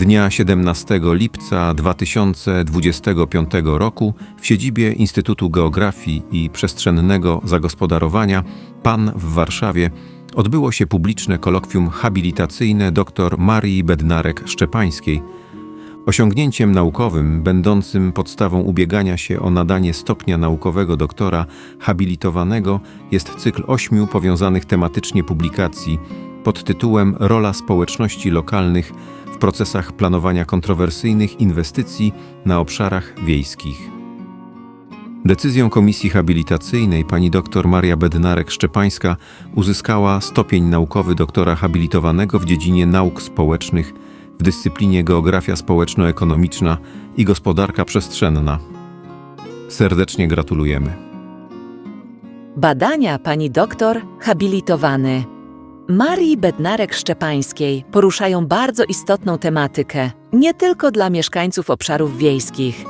Dnia 17 lipca 2025 roku w siedzibie Instytutu Geografii i Przestrzennego Zagospodarowania PAN w Warszawie odbyło się publiczne kolokwium habilitacyjne dr Marii Bednarek-Szczepańskiej. Osiągnięciem naukowym, będącym podstawą ubiegania się o nadanie stopnia naukowego doktora habilitowanego jest cykl ośmiu powiązanych tematycznie publikacji pod tytułem Rola społeczności lokalnych procesach planowania kontrowersyjnych inwestycji na obszarach wiejskich. Decyzją Komisji Habilitacyjnej pani dr Maria Bednarek-Szczepańska uzyskała stopień naukowy doktora habilitowanego w dziedzinie nauk społecznych w dyscyplinie Geografia społeczno-ekonomiczna i Gospodarka przestrzenna. Serdecznie gratulujemy. Badania pani doktor habilitowany. Marii Bednarek-Szczepańskiej poruszają bardzo istotną tematykę, nie tylko dla mieszkańców obszarów wiejskich.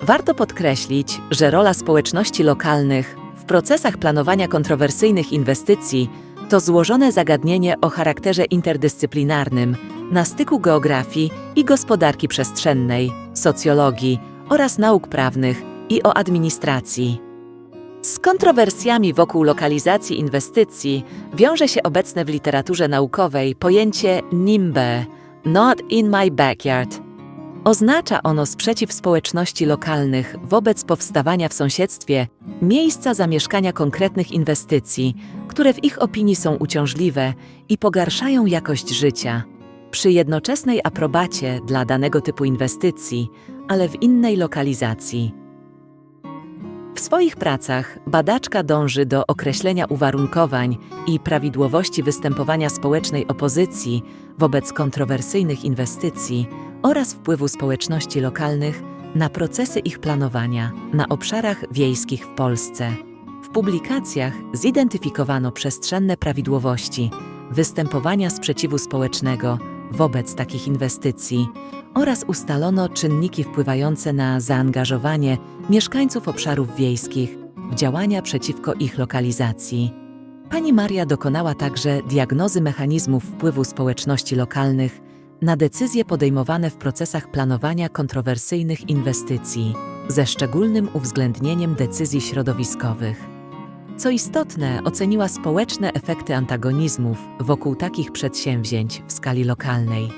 Warto podkreślić, że rola społeczności lokalnych w procesach planowania kontrowersyjnych inwestycji to złożone zagadnienie o charakterze interdyscyplinarnym na styku geografii i gospodarki przestrzennej, socjologii oraz nauk prawnych i o administracji. Z kontrowersjami wokół lokalizacji inwestycji wiąże się obecne w literaturze naukowej pojęcie NIMBE Not in my backyard. Oznacza ono sprzeciw społeczności lokalnych wobec powstawania w sąsiedztwie miejsca zamieszkania konkretnych inwestycji, które w ich opinii są uciążliwe i pogarszają jakość życia. Przy jednoczesnej aprobacie dla danego typu inwestycji, ale w innej lokalizacji. Swoich pracach badaczka dąży do określenia uwarunkowań i prawidłowości występowania społecznej opozycji wobec kontrowersyjnych inwestycji oraz wpływu społeczności lokalnych na procesy ich planowania na obszarach wiejskich w Polsce. W publikacjach zidentyfikowano przestrzenne prawidłowości występowania sprzeciwu społecznego wobec takich inwestycji oraz ustalono czynniki wpływające na zaangażowanie mieszkańców obszarów wiejskich w działania przeciwko ich lokalizacji. Pani Maria dokonała także diagnozy mechanizmów wpływu społeczności lokalnych na decyzje podejmowane w procesach planowania kontrowersyjnych inwestycji, ze szczególnym uwzględnieniem decyzji środowiskowych. Co istotne, oceniła społeczne efekty antagonizmów wokół takich przedsięwzięć w skali lokalnej.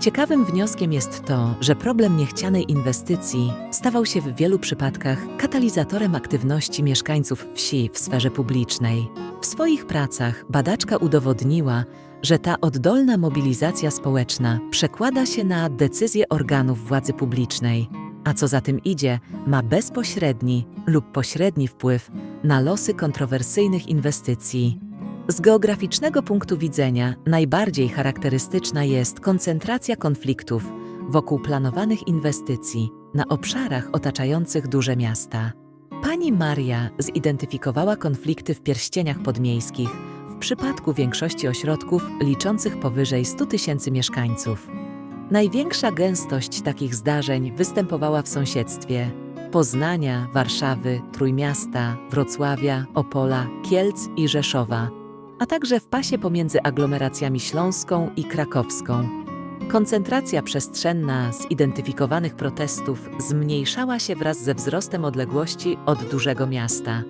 Ciekawym wnioskiem jest to, że problem niechcianej inwestycji stawał się w wielu przypadkach katalizatorem aktywności mieszkańców wsi w sferze publicznej. W swoich pracach badaczka udowodniła, że ta oddolna mobilizacja społeczna przekłada się na decyzje organów władzy publicznej, a co za tym idzie, ma bezpośredni lub pośredni wpływ na losy kontrowersyjnych inwestycji. Z geograficznego punktu widzenia najbardziej charakterystyczna jest koncentracja konfliktów wokół planowanych inwestycji na obszarach otaczających duże miasta. Pani Maria zidentyfikowała konflikty w pierścieniach podmiejskich w przypadku większości ośrodków liczących powyżej 100 tysięcy mieszkańców. Największa gęstość takich zdarzeń występowała w sąsiedztwie Poznania, Warszawy, Trójmiasta, Wrocławia, Opola, Kielc i Rzeszowa, a także w pasie pomiędzy aglomeracjami śląską i krakowską. Koncentracja przestrzenna zidentyfikowanych protestów zmniejszała się wraz ze wzrostem odległości od dużego miasta.